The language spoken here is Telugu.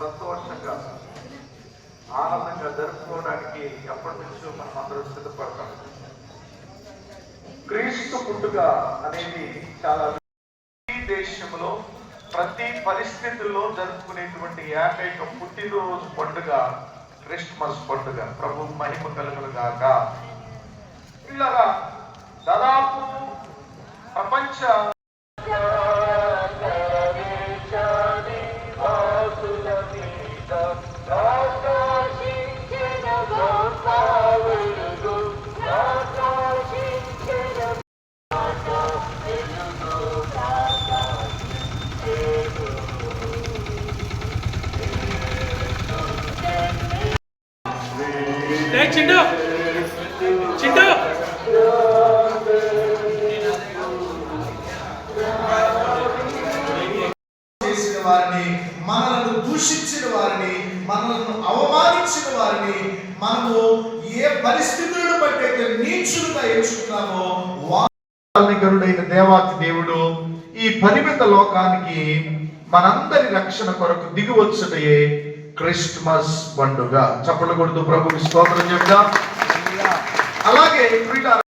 సంతోషంగా ఆనందంగా జరుపుకోవడానికి ఎప్పటి నుంచో మనం అందరూ సిద్ధపడతాం. క్రీస్తు పుట్టుక అనేది చాలా దేశంలో ప్రతి పరిస్థితుల్లో జరుపుకునేటువంటి ఏకైక పుట్టినరోజు పండుగ క్రిస్మస్ పండుగ. ప్రభు మహిమ కలుగులుగాక ఇలాగా చిండు చిండు చేసిన వారిని మనలను దూషించిన వారిని మనలను అవమానించిన వారిని మనము ఏ పరిస్థితులను బట్టి అయితే నీచులుగా ఎంచుకున్నామో వాల్మీకరుడైన దేవాతి దేవుడు ఈ పరిమిత లోకానికి మనందరి రక్షణ కొరకు దిగువచ్చుటయే క్రిస్మస్ పండుగ. చప్పట్లు కొడుతూ ప్రభుకి స్తోత్రం చెప్దాం. అలాగే